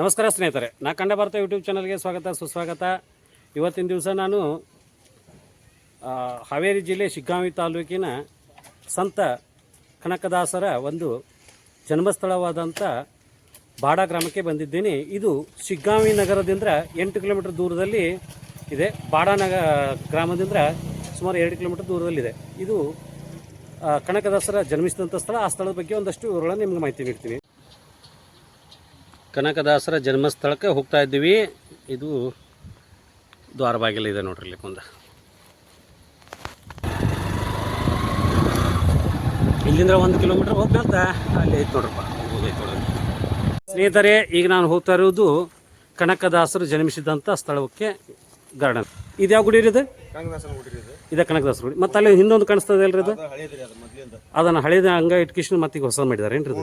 ನಮಸ್ಕಾರ ಸ್ನೇಹಿತರೆ, ನಾ ಕಂಡ ಭಾರತ ಯೂಟ್ಯೂಬ್ ಚಾನಲ್ಗೆ ಸ್ವಾಗತ, ಸುಸ್ವಾಗತ. ಇವತ್ತಿನ ದಿವಸ ನಾನು ಹಾವೇರಿ ಜಿಲ್ಲೆ ಶಿಗ್ಗಾಂವಿ ತಾಲೂಕಿನ ಸಂತ ಕನಕದಾಸರ ಒಂದು ಜನ್ಮಸ್ಥಳವಾದಂಥ ಬಾಡ ಗ್ರಾಮಕ್ಕೆ ಬಂದಿದ್ದೀನಿ. ಇದು ಶಿಗ್ಗಾಂವಿ ನಗರದಿಂದ ಎಂಟು ಕಿಲೋಮೀಟರ್ ದೂರದಲ್ಲಿ ಇದೆ. ಬಾಡ ನಗ, ಗ್ರಾಮದಿಂದ ಸುಮಾರು ಎರಡು ಕಿಲೋಮೀಟರ್ ದೂರದಲ್ಲಿದೆ. ಇದು ಕನಕದಾಸರ ಜನ್ಮಿಸಿದಂಥ ಸ್ಥಳ. ಆ ಸ್ಥಳದ ಬಗ್ಗೆ ಒಂದಷ್ಟು ವಿವರಗಳನ್ನು ನಿಮಗೆ ಮಾಹಿತಿ ನೀಡ್ತೀನಿ. ಕನಕದಾಸರ ಜನ್ಮಸ್ಥಳಕ್ಕೆ ಹೋಗ್ತಾ ಇದ್ದೀವಿ. ಇದು ದ್ವಾರ ಇದೆ ನೋಡ್ರಿ ಇಲ್ಲಿ ಮುಂದೆ ಇಲ್ಲಿಂದ ಒಂದು ಕಿಲೋಮೀಟರ್ ಹೋದ್ಮೇಲೆ ಅಲ್ಲಿ ಐತೆ ನೋಡ್ರಪ್ಪ. ಸ್ನೇಹಿತರೆ ಈಗ ನಾನು ಹೋಗ್ತಾ ಇರೋದು ಕನಕದಾಸರು ಜನ್ಮಿಸಿದಂಥ ಸ್ಥಳಕ್ಕೆ ಗಾರ್ಡನ್. ಇದು? ಯಾವ ಗುಡಿ ರೀ ಇದು. ಕನಕದಾಸರ ಗುಡಿ. ಮತ್ತೆ ಅಲ್ಲಿ ಹಿಂದೊಂದು ಕಾಣಿಸ್ತದೆ ಅಲ್ರಿ ಇದು? ಅದು ಅದನ್ನು ಹಳೇದ ಹಂಗ ಇಟ್ಕಿಷ್ಟು ಮತ್ತೆ ಈಗ ಹೊಸ ಮಾಡಿದಾರೆ ಏನ್ರಿ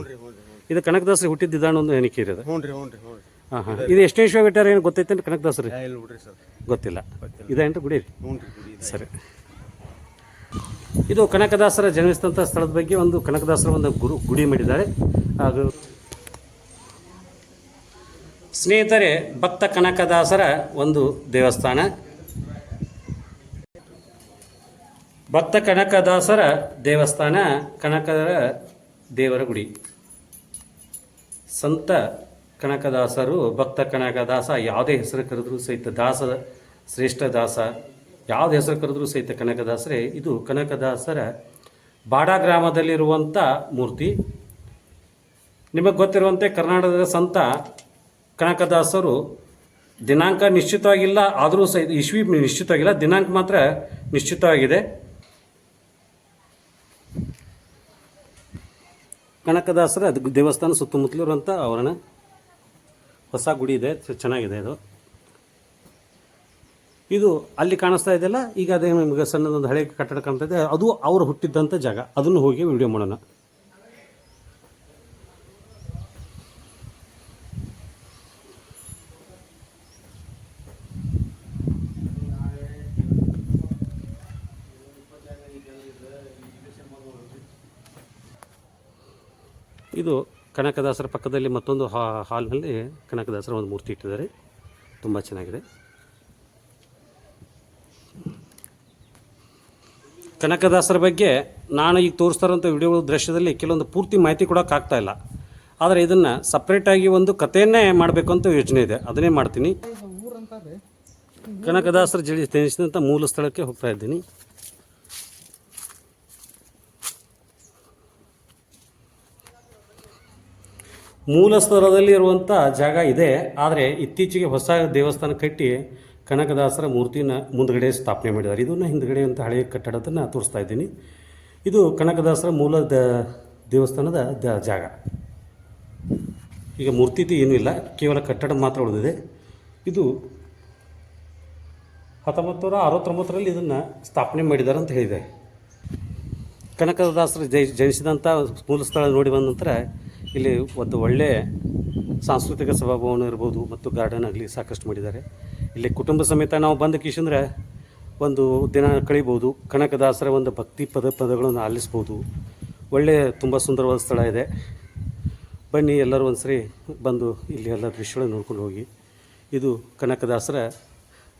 ಇದು ಕನಕದಾಸರಿ ಹುಟ್ಟಿದ್ದಿದ್ದಾಣ ಒಂದು ಎಣಿಕೆ ಇರೋದು. ಹ್ಞೂ ರೀ ಹ್ಞೂ ರೀ ಹ್ಞೂ ರೀ. ಹಾಂ ಹಾಂ. ಇದು ಎಷ್ಟೇ ವಿಶ್ವ ಬಿಟ್ಟಾರ ಏನು ಗೊತ್ತೈತೇನು ಕನಕದಾಸರಿ? ಇಲ್ಲ ಬಿಡ್ರಿ ಸರ್. ಗೊತ್ತಿಲ್ಲ. ಇದೇನ್ರಿ ಗುಡಿ. ರೀ ಹ್ಞೂ ರೀ ಗುಡಿ ಸರಿ. ಇದು ಕನಕದಾಸರ ಜನ್ಮಿಸಿದಂಥ ಸ್ಥಳದ ಬಗ್ಗೆ ಒಂದು ಕನಕದಾಸರ ಒಂದು ಗುರು ಗುಡಿ ಮಾಡಿದ್ದಾರೆ. ಹಾಗೂ ಸ್ನೇಹಿತರೆ ಭಕ್ತ ಕನಕದಾಸರ ಒಂದು ದೇವಸ್ಥಾನ. ಭಕ್ತ ಕನಕದಾಸರ ದೇವಸ್ಥಾನ ಕನಕದರ ದೇವರ ಗುಡಿ. ಸಂತ ಕನಕದಾಸರು, ಭಕ್ತ ಕನಕದಾಸ, ಯಾವುದೇ ಹೆಸರು ಕರೆದರೂ ಸಹಿತ ದಾಸ, ಶ್ರೇಷ್ಠ ದಾಸ, ಯಾವುದೇ ಹೆಸರು ಕರೆದರೂ ಸಹಿತ ಕನಕದಾಸರೇ, ಇದು ಕನಕದಾಸರ ಬಾಡ ಗ್ರಾಮದಲ್ಲಿರುವಂಥ ಮೂರ್ತಿ. ನಿಮಗೆ ಗೊತ್ತಿರುವಂತೆ ಕರ್ನಾಟಕದ ಸಂತ ಕನಕದಾಸರು ದಿನಾಂಕ ನಿಶ್ಚಿತವಾಗಿಲ್ಲ, ಆದರೂ ಸಹಿತ ಇಶ್ವಿ ನಿಶ್ಚಿತವಾಗಿಲ್ಲ, ದಿನಾಂಕ ಮಾತ್ರ ನಿಶ್ಚಿತವಾಗಿದೆ. ಕನಕದಾಸರ ಅದು ದೇವಸ್ಥಾನ ಸುತ್ತಮುತ್ತಲೂ ಅಂತ ಆವರಣ ಹೊಸ ಗುಡಿ ಇದೆ ಚೆನ್ನಾಗಿದೆ ಇದು ಇದು ಅಲ್ಲಿ ಕಾಣಿಸ್ತಾ ಇದೆಯಲ್ಲ, ಈಗ ಅದೇ ನಿಮಗೆ ಸಣ್ಣದೊಂದು ಹಳೆ ಕಟ್ಟಡ ಕಾಣ್ತಾ ಇದೆ, ಅದು ಅವರು ಹುಟ್ಟಿದ್ದಂಥ ಜಾಗ. ಅದನ್ನು ಹೋಗಿ ವಿಡಿಯೋ ಮಾಡೋಣ. ಇದು ಕನಕದಾಸರ ಪಕ್ಕದಲ್ಲಿ ಮತ್ತೊಂದು ಹಾ ಹಾಲ್ನಲ್ಲಿ ಕನಕದಾಸರ ಒಂದು ಮೂರ್ತಿ ಇಟ್ಟಿದ್ದಾರೆ. ತುಂಬ ಚೆನ್ನಾಗಿದೆ. ಕನಕದಾಸರ ಬಗ್ಗೆ ನಾನು ಈಗ ತೋರಿಸ್ತಾರಂಥ ವಿಡಿಯೋಗಳ ದೃಶ್ಯದಲ್ಲಿ ಕೆಲವೊಂದು ಪೂರ್ತಿ ಮಾಹಿತಿ ಕೊಡೋಕ್ಕಾಗ್ತಾ ಇಲ್ಲ. ಆದರೆ ಇದನ್ನು ಸಪ್ರೇಟಾಗಿ ಒಂದು ಕಥೆಯನ್ನೇ ಮಾಡಬೇಕು ಅಂತ ಯೋಚನೆ ಇದೆ. ಅದನ್ನೇ ಮಾಡ್ತೀನಿ. ಕನಕದಾಸರ ಜಡಿ ಜನಿಸಿದಂಥ ಮೂಲ ಸ್ಥಳಕ್ಕೆ ಹೋಗ್ತಾ ಇದ್ದೀನಿ. ಮೂಲ ಸ್ಥಳದಲ್ಲಿ ಇರುವಂಥ ಜಾಗ ಇದೆ. ಆದರೆ ಇತ್ತೀಚೆಗೆ ಹೊಸ ದೇವಸ್ಥಾನ ಕಟ್ಟಿ ಕನಕದಾಸರ ಮೂರ್ತಿನ ಮುಂದಗಡೆ ಸ್ಥಾಪನೆ ಮಾಡಿದ್ದಾರೆ. ಇದನ್ನು ಹಿಂದ್ಗಡೆ ಅಂತ ಹಳೆಯ ಕಟ್ಟಡದನ್ನು ತೋರಿಸ್ತಾ ಇದ್ದೀನಿ. ಇದು ಕನಕದಾಸರ ಮೂಲ ದೇವಸ್ಥಾನದ ದ ಜಾಗ. ಈಗ ಮೂರ್ತಿ ಏನೂ ಇಲ್ಲ. ಕೇವಲ ಕಟ್ಟಡ ಮಾತ್ರ ಉಳಿದಿದೆ. ಇದು ಹತ್ತೊಂಬತ್ತು ನೂರ ಅರವತ್ತೊಂಬತ್ತರಲ್ಲಿ ಇದನ್ನು ಸ್ಥಾಪನೆ ಮಾಡಿದ್ದಾರೆ ಅಂತ ಹೇಳಿದೆ ಕನಕದಾಸರು ಜನಿಸಿದಂಥ ಮೂಲ ಸ್ಥಳ ನೋಡಿ ಬಂದ ನಂತರ ಇಲ್ಲಿ ಒಂದು ಒಳ್ಳೆಯ ಸಾಂಸ್ಕೃತಿಕ ಸಭಾಭವನ ಇರ್ಬೋದು ಮತ್ತು ಗಾರ್ಡನ್ ಆಗಲಿ ಸಾಕಷ್ಟು ಮಾಡಿದ್ದಾರೆ. ಇಲ್ಲಿ ಕುಟುಂಬ ಸಮೇತ ನಾವು ಬಂದ ಕಿಶಂದ್ರೆ ಒಂದು ದಿನ ಕಳಿಬೋದು. ಕನಕದಾಸರ ಒಂದು ಭಕ್ತಿ ಪದ ಪದಗಳನ್ನು ಆಲಿಸ್ಬೋದು. ಒಳ್ಳೆಯ ತುಂಬ ಸುಂದರವಾದ ಸ್ಥಳ ಇದೆ. ಬನ್ನಿ ಎಲ್ಲರೂ ಒಂದು ಸರಿ ಬಂದು ಇಲ್ಲಿ ಎಲ್ಲ ದೃಶ್ಯಗಳನ್ನು ನೋಡ್ಕೊಂಡು ಹೋಗಿ. ಇದು ಕನಕದಾಸರ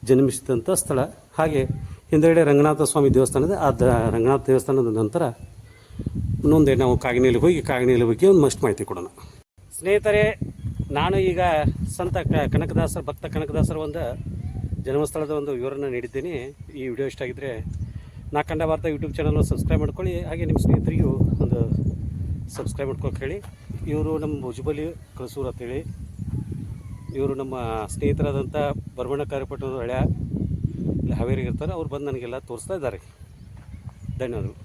ಜನ್ಮಿಸಿದಂಥ ಸ್ಥಳ. ಹಾಗೆ ಹಿಂದೆಗಡೆ ರಂಗನಾಥ ಸ್ವಾಮಿ ದೇವಸ್ಥಾನ ಇದೆ ಆ ರಂಗನಾಥ ದೇವಸ್ಥಾನದ ನಂತರ ಮುಂದೆ ನಾವು ಕಾಗಿನಲ್ಲಿ ಹೋಗಿ ಕಾಗಿನಲ್ಲಿ ಬಗ್ಗೆ ಒಂದು ಮಸ್ಟ್ ಮಾಹಿತಿ ಕೊಡೋಣ. ಸ್ನೇಹಿತರೆ, ನಾನು ಈಗ ಸಂತ ಕನಕದಾಸರ, ಭಕ್ತ ಕನಕದಾಸರ ಒಂದು ಜನ್ಮಸ್ಥಳದ ಒಂದು ವಿವರನ ನೀಡಿದ್ದೀನಿ. ಈ ವಿಡಿಯೋ ಇಷ್ಟ ಆಗಿದ್ದರೆ ನಾ ಕಂಡ ಭಾರತ ಯೂಟ್ಯೂಬ್ ಚಾನಲ್ನ ಸಬ್ಸ್ಕ್ರೈಬ್ ಮಾಡ್ಕೊಳ್ಳಿ. ಹಾಗೆ ನಿಮ್ಮ ಸ್ನೇಹಿತರಿಗೂ ಒಂದು ಸಬ್ಸ್ಕ್ರೈಬ್ ಮಾಡ್ಕೊಳಕ್ಕೆ ಹೇಳಿ. ಇವರು ನಮ್ಮ ಭುಜಬಲಿ ಕಳಸೂರು ಅಂತೇಳಿ ಇವರು ನಮ್ಮ ಸ್ನೇಹಿತರಾದಂಥ ಬರವಣ್ಣ ಕಾರ್ಯಪಟ್ಟಣ ಹಳೆಯ ಇಲ್ಲಿ ಹಾವೇರಿಗೆ ಇರ್ತಾರೆ. ಅವ್ರು ಬಂದು ನನಗೆಲ್ಲ ತೋರಿಸ್ತಾ ಇದ್ದಾರೆ. ಧನ್ಯವಾದಗಳು.